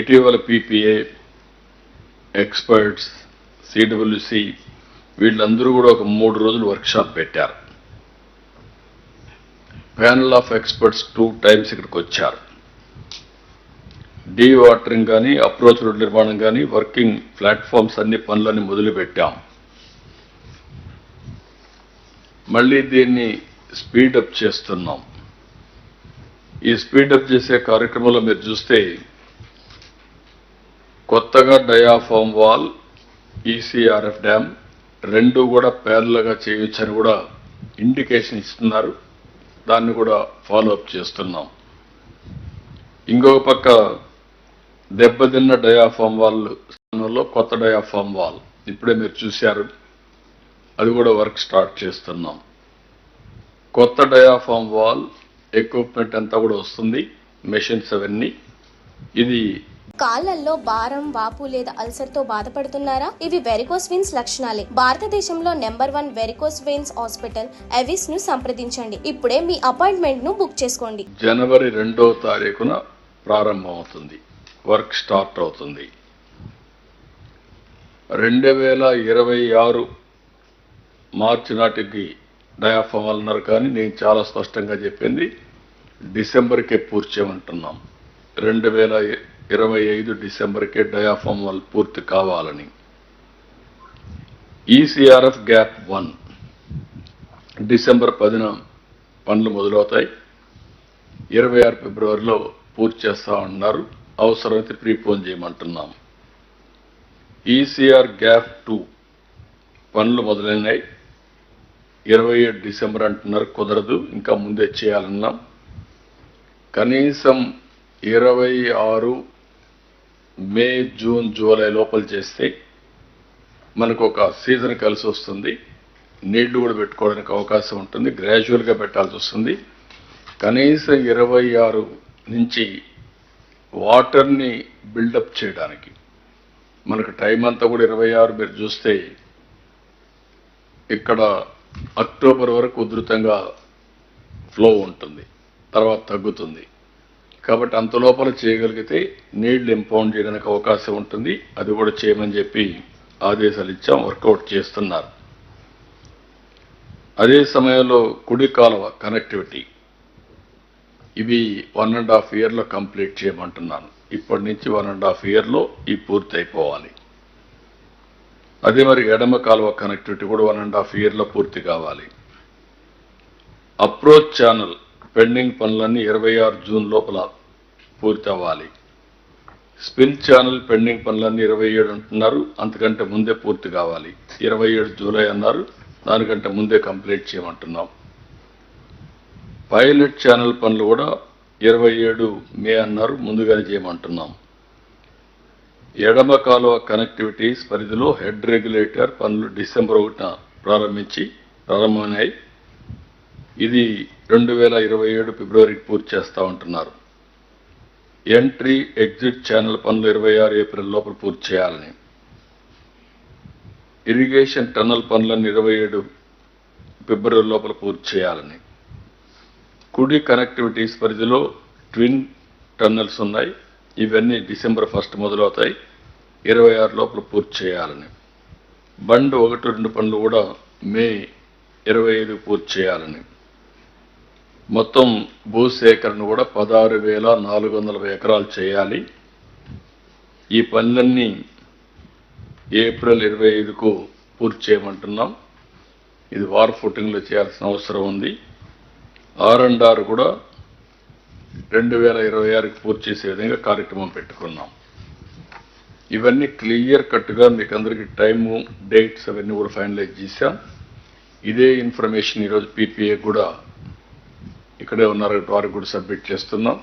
ఇటీవల PPA experts CWC వీళ్ళందరూ కూడా ఒక మూడు రోజులు వర్క్షాప్ పెట్టారు. Panel of experts two times ఇక్కడికి వచ్చారు. డీ వాటరింగ్ కానీ అప్రోచ్ రోడ్ నిర్మాణం కానీ వర్కింగ్ ప్లాట్ఫామ్స్ అన్ని పనులని మొదలుపెట్టాం. మళ్ళీ దీన్ని స్పీడప్ చేస్తున్నాం. ఈ స్పీడప్ చేసే కార్యక్రమంలో మీరు చూస్తే కొత్తగా డయాఫామ్ వాల్ ఈసీఆర్ఎఫ్ డ్యామ్ రెండు కూడా పేర్లుగా చేయొచ్చని కూడా ఇండికేషన్ ఇస్తున్నారు. దాన్ని కూడా ఫాలో అప్ చేస్తున్నాం. ఇంకొక పక్క దెబ్బతిన్న డయాఫామ్ వాల్ స్థానంలో కొత్త డయాఫామ్ వాల్. ఇప్పుడే మీరు చూశారు. అది కూడా వర్క్ స్టార్ట్ చేస్తున్నాం. కొత్త డయాఫామ్ వాల్ ఎక్విప్మెంట్ అంతా కూడా వస్తుంది. మెషిన్స్ అవన్నీ. ఇది కాళ్ళల్లో భారం వాపు లేదా అల్సర్తో బాధపడుతున్నారా? ఇవి వెరికోస్ వెయిన్స్ లక్షణాలే. భారతదేశంలో number one varicose veins hospital ఎవిస్ను సంప్రదించండి. ఇప్పుడే మీ అపాయింట్మెంట్ను బుక్ చేసుకోండి. జనవరి రెండో తారీఖున ప్రారంభమవుతుంది. వర్క్ స్టార్ట్ అవుతుంది. రెండు వేల ఇరవై ఆరు మార్చి నాటికి డయాఫామ్ అన్నారు కానీ నేను చాలా స్పష్టంగా చెప్పింది డిసెంబర్కే పూర్చేమంటున్నాం రెండు వేల ఇరవై ఐదు డిసెంబర్కే డయాఫామ్ వాల్ పూర్తి కావాలని. ఈసీఆర్ఎఫ్ గ్యాప్ వన్ డిసెంబర్ పదిన పనులు మొదలవుతాయి. ఇరవై ఆరు ఫిబ్రవరిలో పూర్తి చేస్తా ఉన్నారు. అవసరమైతే ప్రీపోన్ చేయమంటున్నాం. ఈసీఆర్ గ్యాప్ టూ పనులు మొదలైనాయి. ఇరవై ఏడు డిసెంబర్ అంటున్నారు. కుదరదు. ఇంకా ముందే చేయాలన్నాం. కనీసం ఇరవై ఆరు మే జూన్ జూలై లోపల చేస్తే మనకు ఒక సీజన్ కలిసి వస్తుంది. నీళ్ళు కూడా పెట్టుకోవడానికి అవకాశం ఉంటుంది. గ్రాడ్యువల్గా పెట్టాల్సి వస్తుంది. కనీసం ఇరవై ఆరు నుంచి వాటర్ని బిల్డప్ చేయడానికి. మనకు టైం అంతా కూడా ఇరవై ఆరు మీరు చూస్తే ఇక్కడ అక్టోబర్ వరకు ఉధృతంగా ఫ్లో ఉంటుంది. తర్వాత తగ్గుతుంది. కాబట్టి అంత లోపల చేయగలిగితే నీళ్ళు ఇంపౌండ్ చేయడానికి అవకాశం ఉంటుంది. అది కూడా చేయమని చెప్పి ఆదేశాలు ఇచ్చాం వర్కౌట్ చేస్తున్నారు. అదే సమయంలో కుడి కాలువ కనెక్టివిటీ. ఇవి వన్ అండ్ హాఫ్ ఇయర్లో కంప్లీట్ చేయమంటున్నాను. ఇప్పటి నుంచి వన్ అండ్ హాఫ్ ఇయర్లో ఈ పూర్తి అయిపోవాలి అదే మరి ఎడమ కాలువ కనెక్టివిటీ కూడా వన్ అండ్ హాఫ్ ఇయర్లో పూర్తి కావాలి. అప్రోచ్ ఛానల్ పెండింగ్ పనులన్నీ ఇరవై ఆరు జూన్ లోపల పూర్తి అవ్వాలి స్పిన్ ఛానల్ పెండింగ్ పనులన్నీ ఇరవై ఏడు అంటున్నారు. అంతకంటే ముందే పూర్తి కావాలి. ఇరవై ఏడు జూలై అన్నారు. దానికంటే ముందే కంప్లీట్ చేయమంటున్నాం. పైలట్ ఛానల్ పనులు కూడా ఇరవై ఏడు మే అన్నారు. ముందుగానే చేయమంటున్నాం. ఎడమ కాలువ కనెక్టివిటీస్ పరిధిలో హెడ్ రెగ్యులేటర్ పనులు డిసెంబర్ ఒకటిన ప్రారంభించి ప్రారంభమైనాయి ఇది రెండు వేల ఇరవై ఏడు ఫిబ్రవరికి పూర్తి చేస్తూ ఉంటున్నారు. ఎంట్రీ ఎగ్జిట్ ఛానల్ పనులు ఇరవై ఆరు ఏప్రిల్ లోపల పూర్తి చేయాలని. ఇరిగేషన్ టన్నల్ పనులను ఇరవై ఏడు ఫిబ్రవరి లోపల పూర్తి చేయాలని. కుడి కనెక్టివిటీస్ పరిధిలో ట్విన్ టన్నల్స్ ఉన్నాయి. ఇవన్నీ డిసెంబర్ ఫస్ట్ మొదలవుతాయి. ఇరవై ఆరు లోపల పూర్తి చేయాలని. బండ్ ఒకటి రెండు పనులు కూడా మే ఇరవై ఐదు పూర్తి చేయాలని. మొత్తం భూసేకరణ కూడా పదహారు వేల నాలుగు వందల ఎకరాలు చేయాలి. ఈ పనులన్నీ ఏప్రిల్ ఇరవై ఐదుకు పూర్తి చేయమంటున్నాం. ఇది వార్ ఫుటింగ్లో చేయాల్సిన అవసరం ఉంది. ఆర్ అండ్ ఆర్ కూడా రెండు వేల ఇరవై ఆరుకి పూర్తి చేసే విధంగా కార్యక్రమం పెట్టుకున్నాం. ఇవన్నీ క్లియర్ కట్గా మీకు అందరికీ టైము డేట్స్ అవన్నీ కూడా ఫైనలైజ్ చేశాం. ఇదే ఇన్ఫర్మేషన్ ఈరోజు పీపీఏ కూడా ఇక్కడే ఉన్నారు వారికి కూడా సబ్మిట్ చేస్తున్నాం.